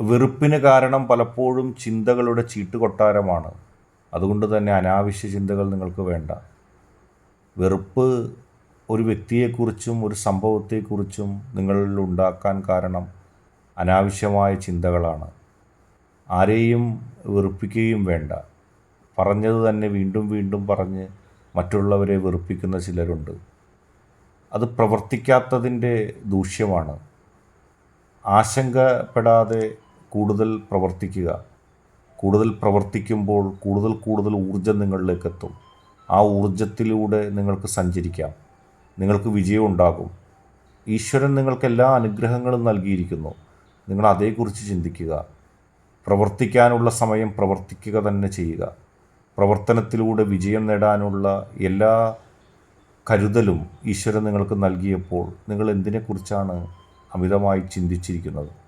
വെറുപ്പിന് കാരണം പലപ്പോഴും ചിന്തകളുടെ ചീട്ടുകൊട്ടാരമാണ്. അതുകൊണ്ട് തന്നെ അനാവശ്യ ചിന്തകൾ നിങ്ങൾക്ക് വേണ്ട. വെറുപ്പ് ഒരു വ്യക്തിയെക്കുറിച്ചും ഒരു സംഭവത്തെക്കുറിച്ചും നിങ്ങളിൽ ഉണ്ടാക്കാൻ കാരണം അനാവശ്യമായ ചിന്തകളാണ്. ആരെയും വെറുപ്പിക്കുകയും വേണ്ട. പറഞ്ഞത് തന്നെ വീണ്ടും വീണ്ടും പറഞ്ഞ് മറ്റുള്ളവരെ വെറുപ്പിക്കുന്ന ചിലരുണ്ട്. അത് പ്രവർത്തിക്കാത്തതിന്റെ ദൂഷ്യമാണ്. ആശങ്കപ്പെടാതെ കൂടുതൽ പ്രവർത്തിക്കുക. കൂടുതൽ പ്രവർത്തിക്കുമ്പോൾ കൂടുതൽ കൂടുതൽ ഊർജം നിങ്ങളിലേക്ക് എത്തും ആ ഊർജത്തിലൂടെ നിങ്ങൾക്ക് സഞ്ചരിക്കാം. നിങ്ങൾക്ക് വിജയം ഉണ്ടാകും ഈശ്വരൻ നിങ്ങൾക്ക് എല്ലാ അനുഗ്രഹങ്ങളും നൽകിയിരിക്കുന്നു. നിങ്ങൾ അതേക്കുറിച്ച് ചിന്തിക്കുക. പ്രവർത്തിക്കാനുള്ള സമയം പ്രവർത്തിക്കുക തന്നെ ചെയ്യുക. പ്രവർത്തനത്തിലൂടെ വിജയം നേടാനുള്ള എല്ലാ കരുതലും ഈശ്വരൻ നിങ്ങൾക്ക് നൽകിയപ്പോൾ നിങ്ങൾ എന്തിനെക്കുറിച്ചാണ് അമിതമായി ചിന്തിച്ചിരിക്കുന്നത്?